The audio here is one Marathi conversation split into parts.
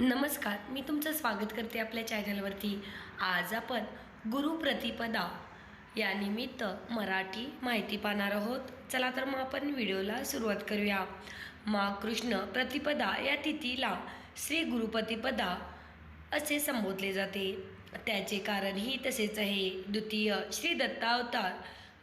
नमस्कार मी तुमचं स्वागत करते आपल्या चॅनलवरती. आज आपण गुरुप्रतिपदा यानिमित्त मराठी माहिती पाहणार आहोत. चला तर मग आपण व्हिडिओला सुरुवात करूया. मा कृष्ण प्रतिपदा या तिथीला श्री गुरुप्रतिपदा असे संबोधले जाते. त्याचे कारणही तसेच आहे. द्वितीय श्री दत्तावतार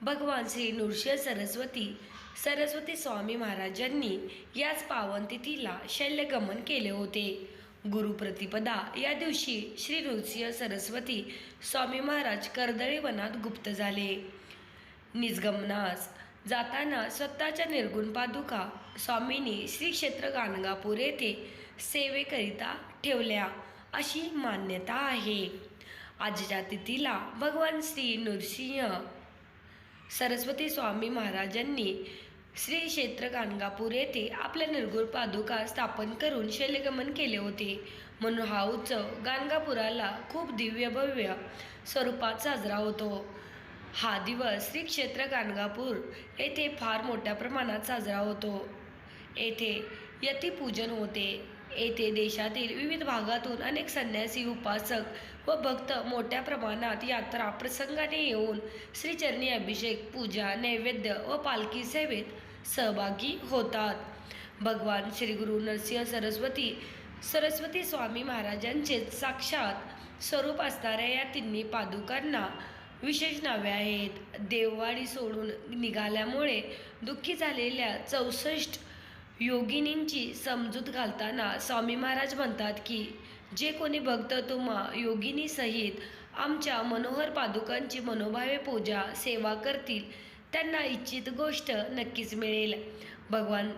भगवान श्री नृसिंह सरस्वती सरस्वती स्वामी महाराजांनी याच पावन तिथीला शल्यगमन केले होते. गुरुप्रतिपदा. या दिवशी श्री नृसिंह सरस्वती स्वामी महाराज कर्दळी वनात गुप्त झाले. निजगमनास जाताना स्वतःच्या निर्गुण पादुका स्वामींनी श्री क्षेत्र गाणगापूर येथे सेवेकरिता ठेवल्या अशी मान्यता आहे. आजच्या तिथीला भगवान श्री नृसिंह सरस्वती स्वामी महाराजांनी श्री क्षेत्र गाणगापूर येथे आपल्या निर्गुण पादुका स्थापन करून शैलगमन केले होते. म्हणून हा उत्सव गाणगापुराला खूप दिव्य भव्य स्वरूपात साजरा होतो. हा दिवस श्री क्षेत्र गाणगापूर येथे फार मोठ्या प्रमाणात साजरा होतो. येथे यतिपूजन होते. येथे देशातील विविध भागातून अनेक संन्यासी उपासक व भक्त मोठ्या प्रमाणात यात्रा प्रसंगाने येऊन श्रीचरणी अभिषेक पूजा नैवेद्य व पालखी सेवेत सहभागी होतात. भगवान श्री गुरु नरसिंह सरस्वती सरस्वती स्वामी महाराजांचे साक्षात स्वरूप असणाऱ्या या तिन्ही पादुकांना विशेष नावे आहेत. देववाडी सोडून निघाल्यामुळे दुःखी झालेल्या चौसष्ट योगिनींची समजूत घालताना स्वामी महाराज म्हणतात की जे कोणी भक्त तुम्हा योगिनी सहित आमच्या मनोहर पादुकांची मनोभावे पूजा सेवा करतील त्यांना इच्छित गोष्ट नक्कीच मिळेल. भगवान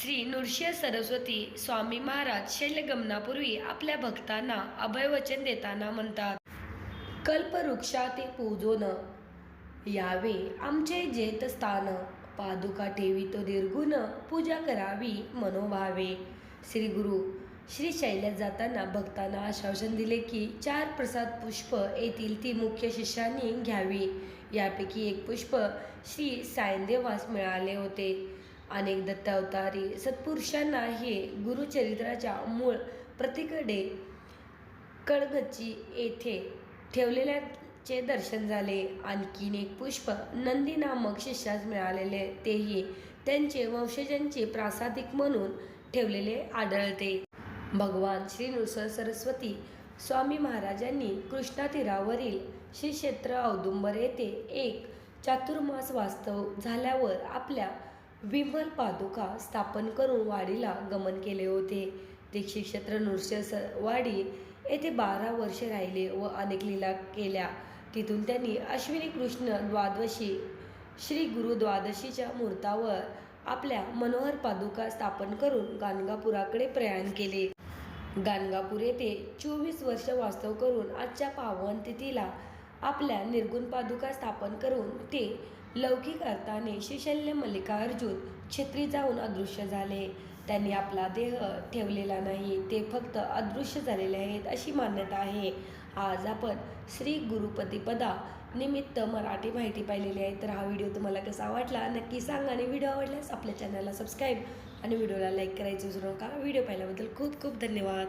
श्री नृसिंह सरस्वती स्वामी महाराज शैलगमनापूर्वी आपल्या भक्तांना अभयवचन देताना म्हणतात कल्पवृक्षा ते पूजोन यावे आमचे जेतस्थान पादुका ठेवी तो पूजा करावी मनोभावे. श्री गुरु श्री शैल्यात जाताना भक्तांना आश्वासन दिले की चार प्रसाद पुष्प येथील ती मुख्य शिष्यांनी घ्यावी. यापैकी एक पुष्प श्री सायंदेवास मिळाले होते. अनेक दत्तावतारी सत्पुरुषांना हे गुरुचरित्राच्या मूळ प्रतीकडे कडगच्ची येथे ठेवलेल्या चे दर्शन झाले. आणखीन एक पुष्प नंदी नामक शिष्यास मिळालेले. तेही त्यांचे वंशजांचे प्रासादिक म्हणून ठेवलेले आढळते. भगवान श्री नृसिंह सरस्वती स्वामी महाराजांनी कृष्णातीरावरील श्रीक्षेत्र श्री क्षेत्र औदुंबर येथे एक चातुर्मास वास्तव झाल्यावर आपल्या विमल पादुका स्थापन करून वाडीला गमन केले होते. ते क्षेत्र नृसिंह वाडी येथे बारा वर्षे राहिले व अनेक लीला केल्या. तिथून त्यांनी अश्विनी कृष्ण द्वादशी श्री गुरु द्वादशीच्या मुहूर्तावर आपल्या मनोहर पादुका स्थापन करून गाणगापुराकडे प्रयाण केले. गाणगापूर येथे चोवीस वर्ष वास्तव करून आजच्या पावन तिथीला आपल्या निर्गुण पादुका स्थापन करून ते लौकिक अर्थाने शिशल्य मल्लिकार्जुन छत्री जाऊन अदृश्य झाले. त्यांनी आपला देह ठेवलेला नाही ते फक्त अदृश्य झालेले आहेत अशी मान्यता आहे. आज आपण श्री गुरुपतीपदा निमित्त मराठी माहिती पाहिलेली आहे. तर हा व्हिडिओ तुम्हाला कसा वाटला नक्की सांगा. आणि व्हिडिओ आवडल्यास आपल्या चॅनलला सबस्क्राईब आणि व्हिडिओला लाईक करायचं विसरू नका. व्हिडिओ पाहिल्याबद्दल खूप खूप धन्यवाद.